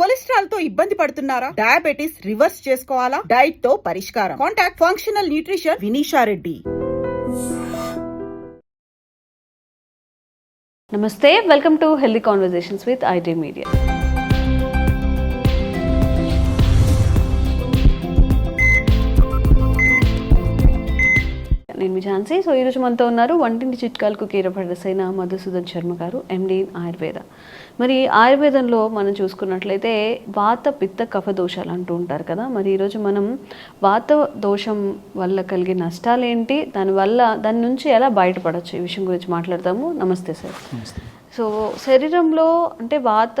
కొలెస్ట్రాల్తో ఇబ్బంది పడుతున్నారా? Diabetes reverse చేసుకోవాలా? డైట్తో పరిష్కారం. Contact functional nutrition Vineesha Reddy నమస్తే welcome to healthy conversations with IT media me Jhansi so ఈరోజు మనతో ఉన్నారు వంటింటి చిట్కాలకు కీరపడసైన మధుసూదన్ శర్మ గారు ఎండి ఆయుర్వేద. మరి ఆయుర్వేదంలో మనం చూసుకున్నట్లయితే వాత పిత్త కఫ దోషాలు అంటూ ఉంటారు కదా. మరి ఈరోజు మనం వాత దోషం వల్ల కలిగే నష్టాలు ఏంటి? దానివల్ల దాని నుంచి ఎలా బయటపడవచ్చు ఈ విషయం గురించి మాట్లాడతాము నమస్తే సార్. సో శరీరంలో అంటే వాత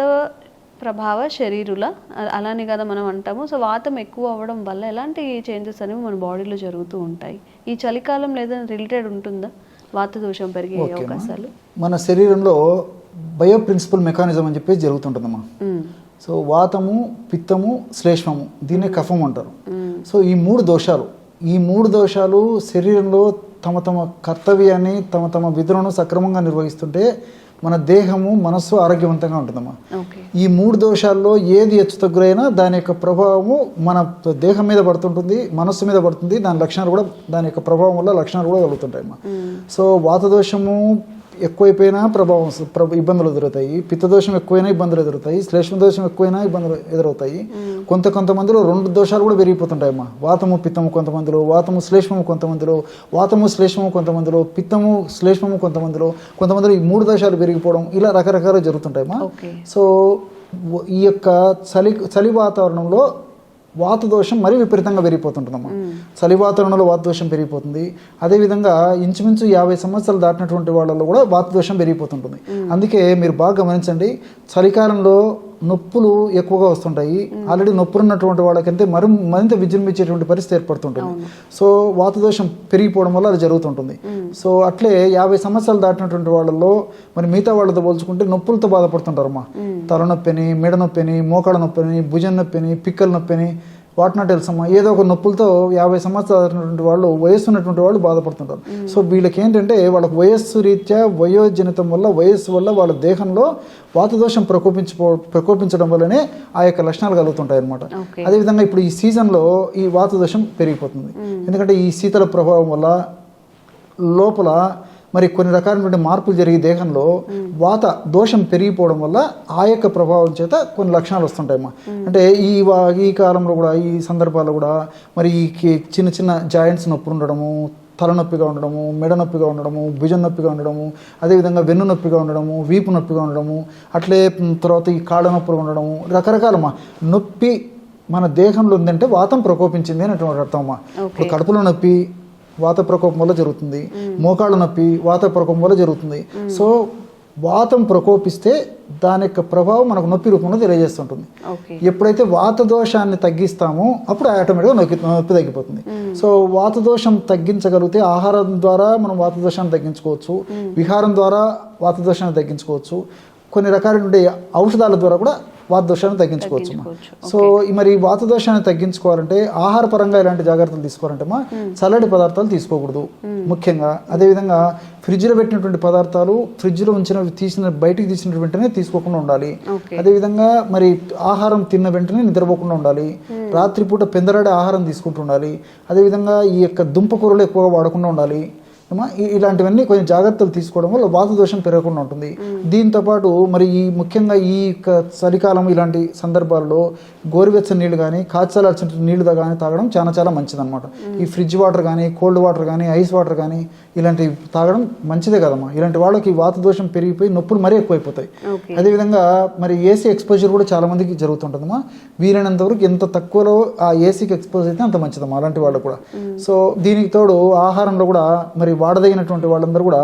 ప్రభావ శరీరుల అలానే కదా మనం అంటాము. సో వాతం ఎక్కువ అవ్వడం వల్ల ఎలాంటి చేంజెస్ అనేవి మన బాడీలో జరుగుతూ ఉంటాయి. ఈ చలికాలం లేదా రిలేటెడ్ ఉంటుందా వాత దోషం పెరిగే. అవకాశాలు మన శరీరంలో బయో ప్రిన్సిపల్ మెకానిజం అని చెప్పేసి జరుగుతుంటుందమ్మా మ్మ్. సో వాతము పిత్తము శ్లేష్మము దీన్ని కఫం అంటారు. సో ఈ మూడు దోషాలు ఈ మూడు దోషాలు శరీరంలో తమ తమ కర్తవ్యాన్ని తమ తమ విధులను సక్రమంగా నిర్వహిస్తుంటే మన దేహము మనస్సు ఆరోగ్యవంతంగా ఉంటుందమ్మా. ఈ మూడు దోషాల్లో ఏది హెచ్చు తగ్గురైనా దాని యొక్క ప్రభావము మన దేహం మీద పడుతుంటుంది మనస్సు మీద పడుతుంది దాని లక్షణాలు కూడా దాని యొక్క ప్రభావం వల్ల లక్షణాలు కూడా కలుగుతుంటాయి అమ్మా మ్మ్. సో వాతదోషము ఎక్కువైపోయినా ప్రభావం ఇబ్బందులు ఎదురవుతాయి. పిత్తదోషం ఎక్కువైనా ఇబ్బందులు ఎదురవుతాయి. శ్లేష్మ దోషం ఎక్కువైనా ఇబ్బందులు ఎదురవుతాయి. కొంత కొంతమందిలో రెండు దోషాలు కూడా పెరిగిపోతుంటాయి అమ్మా వాతము పిత్తము కొంతమందిలో వాతము శ్లేష్మము కొంతమందిలో వాతము శ్లేష్మము కొంతమందిలో పిత్తము శ్లేష్మము కొంతమందిలో కొంతమందిలో ఈ మూడు దోషాలు పెరిగిపోవడం ఇలా రకరకాలు జరుగుతుంటాయి అమ్మా ఓకే. సో ఈ యొక్క చలి చలి వాతావరణంలో వాత దోషం మరీ విపరీతంగా పెరిగిపోతుంటుందమ్మా. చలి వాతావరణంలో వాత దోషం పెరిగిపోతుంది. అదేవిధంగా ఇంచుమించు యాభై సంవత్సరాలు దాటినటువంటి వాళ్ళలో కూడా వాత దోషం పెరిగిపోతుంటుంది అందుకే మీరు బాగా గమనించండి. చలికాలంలో నొప్పులు ఎక్కువగా వస్తుంటాయి. ఆల్రెడీ నొప్పులు ఉన్నటువంటి వాళ్ళకంటే మరి మరింత విజృంభించేటువంటి పరిస్థితి ఏర్పడుతుంటుంది. సో వాత దోషం పెరిగిపోవడం వల్ల అది జరుగుతుంటుంది. సో అట్లే యాభై సంవత్సరాలు దాటినటువంటి వాళ్ళలో మరి మిగతా వాళ్ళతో పోల్చుకుంటే నొప్పులతో బాధపడుతుంటారమ్మా. తలనొప్పిని మెడ నొప్పిని మోకాళ్ళ నొప్పిని భుజం నొప్పిని పిక్కల నొప్పిని వాటినా తెలుసమ్మా ఏదో ఒక నొప్పులతో యాభై సంవత్సరాలు వాళ్ళు వయస్సు ఉన్నటువంటి వాళ్ళు బాధపడుతుంటారు. సో వీళ్ళకి ఏంటంటే వాళ్ళకి వయస్సు రీత్యా వయోజనితం వల్ల వయస్సు వల్ల వాళ్ళ దేహంలో వాతదోషం ప్రకోపించో ప్రకోపించడం వల్లనే ఆ యొక్క లక్షణాలు కలుగుతుంటాయి అనమాట అదేవిధంగా ఇప్పుడు ఈ సీజన్లో ఈ వాతదోషం పెరిగిపోతుంది. ఎందుకంటే ఈ శీతల ప్రభావం వల్ల లోపల మరి కొన్ని రకాలైనటువంటి మార్పులు జరిగే దేహంలో వాత దోషం పెరిగిపోవడం వల్ల ఆ యొక్క ప్రభావం చేత కొన్ని లక్షణాలు వస్తుంటాయమ్మా. అంటే ఈ వా- ఈ కాలంలో కూడా ఈ సందర్భాల్లో కూడా మరి ఈ చిన్న చిన్న జాయింట్స్ నొప్పి ఉండడము తలనొప్పిగా ఉండడము మెడ నొప్పిగా ఉండడము భుజం నొప్పిగా ఉండడము అదేవిధంగా వెన్ను నొప్పిగా ఉండడము వీపు నొప్పిగా ఉండడము అట్లే తర్వాత ఈ కాళ్ళ నొప్పులు ఉండడము రకరకాలమ్మా. నొప్పి మన దేహంలో ఉందంటే వాతం ప్రకోపించింది అనేటువంటి అర్థం అమ్మా ఇప్పుడు కడుపులో నొప్పి వాత ప్రకోపం వల్ల జరుగుతుంది. మోకాళ్ళ నొప్పి వాత ప్రకోపం వల్ల జరుగుతుంది. సో వాతం ప్రకోపిస్తే దాని యొక్క ప్రభావం మనకు నొప్పి రూపంలో తెలియజేస్తుంటుంది. ఎప్పుడైతే వాత దోషాన్ని తగ్గిస్తామో అప్పుడు ఆటోమేటిక్గా నొప్పి నొప్పి తగ్గిపోతుంది. సో వాత దోషం తగ్గించగలిగితే ఆహారం ద్వారా మనం వాత దోషాన్ని తగ్గించుకోవచ్చు విహారం ద్వారా వాత దోషాన్ని తగ్గించుకోవచ్చు. కొన్ని రకాలైన ఔషధాల ద్వారా కూడా వాత దోషాన్ని తగ్గించుకోవచ్చు. సో మరి వాత దోషాన్ని తగ్గించుకోవాలంటే ఆహార పరంగా ఎలాంటి జాగ్రత్తలు తీసుకోవాలంటే మా చల్లటి పదార్థాలు తీసుకోకూడదు. ముఖ్యంగా అదేవిధంగా ఫ్రిడ్జ్లో పెట్టినటువంటి పదార్థాలు ఫ్రిడ్జ్లో ఉంచిన తీసిన బయటికి తీసిన వెంటనే తీసుకోకుండా ఉండాలి. అదేవిధంగా మరి ఆహారం తిన్న వెంటనే నిద్రపోకుండా ఉండాలి. రాత్రిపూట పెందరాడే ఆహారం తీసుకుంటూ ఉండాలి. అదేవిధంగా ఈ యొక్క దుంప కూరలు ఎక్కువగా వాడకుండా ఉండాలి. ఇలాంటివన్నీ కొంచెం జాగ్రత్తలు తీసుకోవడం వల్ల వాత దోషం పెరగకుండా ఉంటుంది. దీంతో పాటు మరి ఈ ముఖ్యంగా ఈ చలికాలం ఇలాంటి సందర్భాల్లో గోరువెచ్చని నీళ్ళు కానీ కాచలాల్సిన నీళ్ళు కానీ తాగడం చాలా చాలా మంచిదన్నమాట. ఈ ఫ్రిడ్జ్ వాటర్ కానీ కోల్డ్ వాటర్ కానీ ఐస్ వాటర్ కానీ ఇలాంటివి తాగడం మంచిదే కదమ్మా. ఇలాంటి వాళ్ళకి వాత దోషం పెరిగిపోయి నొప్పులు మరీ ఎక్కువైపోతాయి. అదేవిధంగా మరి ఏసీ ఎక్స్పోజర్ కూడా చాలా మందికి జరుగుతుంటుందమ్మా. వీలైనంత వరకు ఎంత తక్కువలో ఆ ఏసీకి ఎక్స్పోజ్ అయితే అంత మంచిదమ్మా అలాంటి వాళ్ళు కూడా. సో దీనికి తోడు ఆహారంలో కూడా మరి వాడదగినటువంటి వాళ్ళందరూ కూడా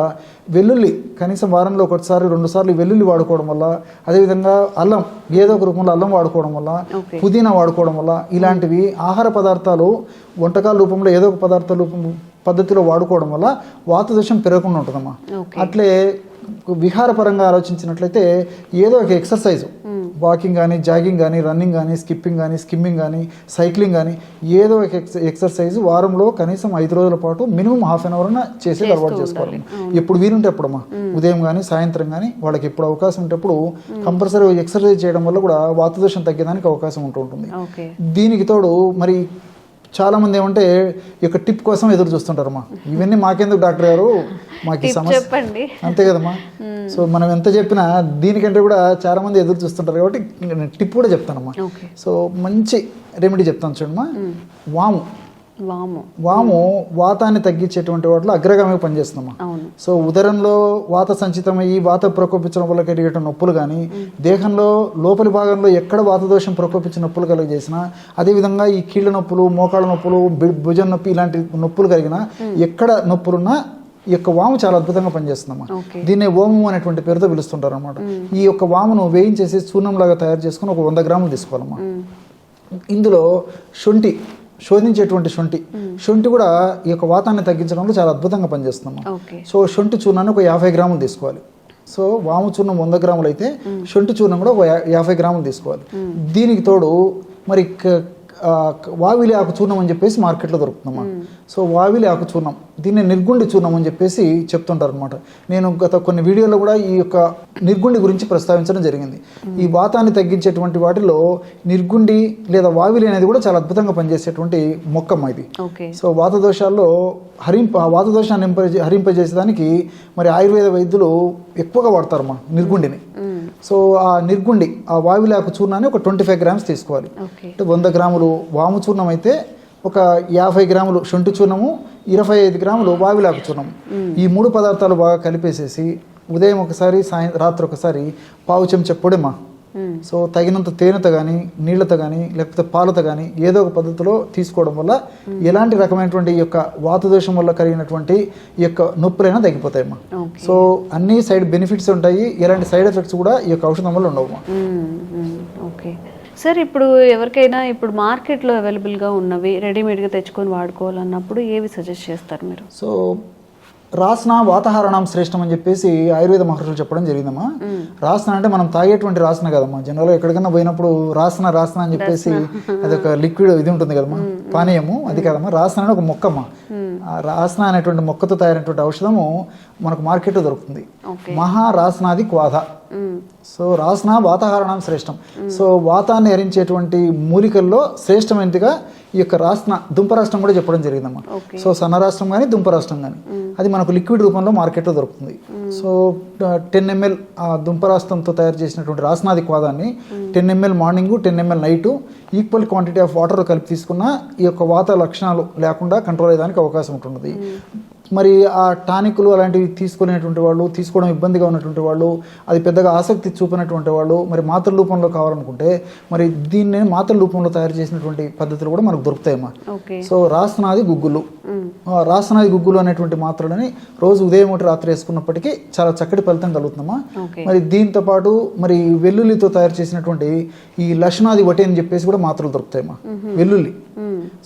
వెల్లుల్లి కనీసం వారంలో ఒకసారి రెండు సార్లు వెల్లుల్లి వాడుకోవడం వల్ల అదేవిధంగా అల్లం ఏదో ఒక రూపంలో అల్లం వాడుకోవడం వల్ల పుదీనా వాడుకోవడం వల్ల ఇలాంటివి ఆహార పదార్థాలు వంటకాల రూపంలో ఏదో ఒక పదార్థాల రూపం పద్ధతిలో వాడుకోవడం వల్ల వాత దోషం పెరగకుండా ఉంటుందమ్మా. అట్లే విహారపరంగా ఆలోచించినట్లయితే ఏదో ఒక ఎక్సర్సైజ్. వాకింగ్ కానీ జాగింగ్ కానీ రన్నింగ్ కానీ స్కిప్పింగ్ కానీ స్కిమ్మింగ్ కానీ సైక్లింగ్ కానీ ఏదో ఒక ఎక్స్ ఎక్సర్సైజ్ వారంలో కనీసం ఐదు రోజుల పాటు మినిమం హాఫ్ అన్ అవర్ చేసేది అలవాటు చేసుకోవాలి. ఎప్పుడు వీలుంటే అప్పుడమ్మా. ఉదయం కానీ సాయంత్రం కానీ వాళ్ళకి ఎప్పుడు అవకాశం ఉంటేప్పుడు కంపల్సరీ ఎక్సర్సైజ్ చేయడం వల్ల కూడా వాతదోషం తగ్గడానికి అవకాశం ఉంటూ ఉంటుంది. ఓకే. దీనికి తోడు మరి చాలా మంది ఏమంటే ఈ యొక్క టిప్ కోసం ఎదురు చూస్తుంటారమ్మా. ఇవన్నీ మాకెందుకు డాక్టర్ గారు? మాకు సమస్య అంతే కదమ్మా. సో మనం ఎంత చెప్పినా దీనికంటే కూడా చాలా మంది ఎదురు చూస్తుంటారు కాబట్టి నేను టిప్ కూడా చెప్తానమ్మా. సో మంచి రెమెడీ చెప్తాను చూడమ్మా. వాము. వాము. వాము వాతాన్ని తగ్గించేటువంటి వాటిలో అగ్రగామి పనిచేస్తుందమ్మా. అవును. సో ఉదరంలో వాత సంచితమయ్యి వాత ప్రకోపించడం వల్ల కలిగేట నొప్పులు కానీ దేహంలో లోపలి భాగంలో ఎక్కడ వాత దోషం ప్రకోపించి నొప్పులు కలిగజేసినా అదేవిధంగా ఈ కీళ్ళ నొప్పులు మోకాళ్ళ నొప్పులు భుజం నొప్పి ఇలాంటి నొప్పులు కలిగినా ఎక్కడ నొప్పులున్నా ఈ యొక్క వాము చాలా అద్భుతంగా పనిచేస్తుందమ్మా. దీన్నే ఓము అనేటువంటి పేరుతో పిలుస్తుంటారు అనమాట ఈ యొక్క వామును వేయించేసి చూర్ణంలాగా తయారు చేసుకుని ఒక వంద గ్రాములు తీసుకోవాలమ్మా. ఇందులో శొంఠి శోధించేటువంటి శొంఠి. శొంఠి కూడా ఈ యొక్క వాతాన్ని తగ్గించడంలో చాలా అద్భుతంగా పనిచేస్తుందమ్మా ఓకే. సో శొంఠి చూర్ణాన్ని ఒక యాభై గ్రాములు తీసుకోవాలి. సో వాము చూర్ణం వంద గ్రాములు అయితే శొంఠి చూర్ణం కూడా ఒక యాభై గ్రాములు తీసుకోవాలి. దీనికి తోడు మరి వావిలి ఆకు చూర్ణం అని చెప్పేసి మార్కెట్లో దొరుకుతుందమ్మా. సో వావిలి ఆకు చూర్ణం దీన్ని నిర్గుండి చూర్ణం అని చెప్పేసి చెప్తుంటారు అనమాట నేను గత కొన్ని వీడియోలో కూడా ఈ యొక్క నిర్గుండి గురించి ప్రస్తావించడం జరిగింది. ఈ వాతాన్ని తగ్గించేటువంటి వాటిలో నిర్గుండి లేదా వావిలి అనేది కూడా చాలా అద్భుతంగా పనిచేసేటువంటి మొక్కమ్మ ఇది. సో వాత దోషాల్లో హరింప వాత దోషాన్ని హరింప హరింపజేసేదానికి మరి ఆయుర్వేద వైద్యులు ఎక్కువగా వాడతారమ్మా నిర్గుండిని. సో ఆ నిర్గుండి ఆ వావిలాకు చూర్ణాన్ని ఒక ట్వంటీ ఫైవ్ గ్రామ్స్ తీసుకోవాలి. అంటే వంద గ్రాములు వాము చూర్ణం అయితే ఒక యాభై గ్రాములు శొంఠి చూర్ణము ఇరవై ఐదు గ్రాములు వావిలాకు చూర్ణం. ఈ మూడు పదార్థాలు బాగా కలిపేసేసి ఉదయం ఒకసారి సాయం రాత్రి ఒకసారి పావు చెంచా పొడిమా సో తగినంత తేనెతో కానీ నీళ్ళతో కానీ లేకపోతే పాలతో కానీ ఏదో ఒక పద్ధతిలో తీసుకోవడం వల్ల ఎలాంటి రకమైనటువంటి ఈ యొక్క వాతదోషం వల్ల కలిగినటువంటి ఈ యొక్క నొప్పులైనా తగ్గిపోతాయమ్మా. సో అన్ని సైడ్ బెనిఫిట్స్ ఉంటాయి. ఎలాంటి సైడ్ ఎఫెక్ట్స్ కూడా ఈ యొక్క ఔషధం వల్ల ఉండవు మ్మ్, మ్మ్, ఓకే. సార్ ఇప్పుడు ఎవరికైనా ఇప్పుడు మార్కెట్లో అవైలబుల్గా ఉన్నవి రెడీమేడ్గా తెచ్చుకొని వాడుకోవాలన్నప్పుడు ఏవి సజెస్ట్ చేస్తారు మీరు? సో రాసన వాతాహరణం శ్రేష్టం అని చెప్పేసి ఆయుర్వేద మహర్షులు చెప్పడం జరిగిందమ్మా. రాసన అంటే మనం తాగేటువంటి రాసన కదమ్మా. జనరల్గా ఎక్కడికైనా పోయినప్పుడు రాసన రాసన అని చెప్పేసి అది ఒక లిక్విడ్ ఇది ఉంటుంది కదమ్మా. పానీయము అది కదమ్మా. రాసన ఒక మొక్కమ్మా. రాసన అనేటువంటి మొక్కతో తయారైనటువంటి ఔషధము మనకు మార్కెట్లో దొరుకుతుంది. ఓకే. మహారాసనాది క్వాధ సో రాసన వాతాహరణం శ్రేష్టం. సో వాతాన్ని హరించేటువంటి మూలికల్లో శ్రేష్టమైనదిగా ఈ యొక్క రాసన దుంపరాష్ట్రం కూడా చెప్పడం జరిగిందమ్మా సో సన్న రాష్ట్రం కానీ దుంప రాష్ట్రం కానీ అది మనకు లిక్విడ్ రూపంలో మార్కెట్లో దొరుకుతుంది. సో టెన్ ఎంఎల్ ఆ దుంపరాస్తంతో తయారు చేసినటువంటి రాసనాది క్వాదాన్ని ten ML morning ten ML night equal quantity of water కలిపి తీసుకున్న ఈ యొక్క వాత లక్షణాలు లేకుండా కంట్రోల్ అయ్యేదానికి అవకాశం ఉంటుంది మరి ఆ టానిక్లు అలాంటివి తీసుకునేటువంటి వాళ్ళు తీసుకోవడం ఇబ్బందిగా ఉన్నటువంటి వాళ్ళు అది పెద్దగా ఆసక్తి చూపినటువంటి వాళ్ళు మరి మాతృ రూపంలో కావాలనుకుంటే మరి దీన్ని మాతృ రూపంలో తయారు చేసినటువంటి పద్ధతులు కూడా మనకు దొరుకుతాయమ్మా. సో రాసనాది గుగ్గులు. రాసనాది గుగ్గులు అనేటువంటి మాత్రలని రోజు ఉదయం ఒకటి రాత్రి వేసుకున్నప్పటికీ చాలా చక్కటి ఫలితం కలుగుతుందమ్మా. మరి దీంతో పాటు మరి వెల్లుల్లితో తయారు చేసినటువంటి ఈ లక్షణాది వటి అని చెప్పేసి కూడా మాత్రలు దొరుకుతాయమ్మా. వెల్లుల్లి.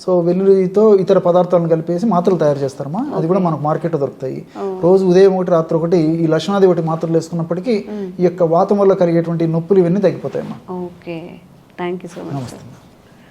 సో వెల్లుల్లితో ఇతర పదార్థాలను కలిపేసి మాత్రలు తయారు చేస్తారమ్మా అది కూడా మనకు మార్కెట్లో దొరుకుతాయి. రోజు ఉదయం ఒకటి రాత్రి ఒకటి ఈ లక్షణాది ఒకటి మాత్రలు వేసుకున్నప్పటికీ ఈ యొక్క వాతం వల్ల కలిగేటువంటి నొప్పులు ఇవన్నీ తగ్గిపోతాయమ్మా. Okay. Thank you so much sir.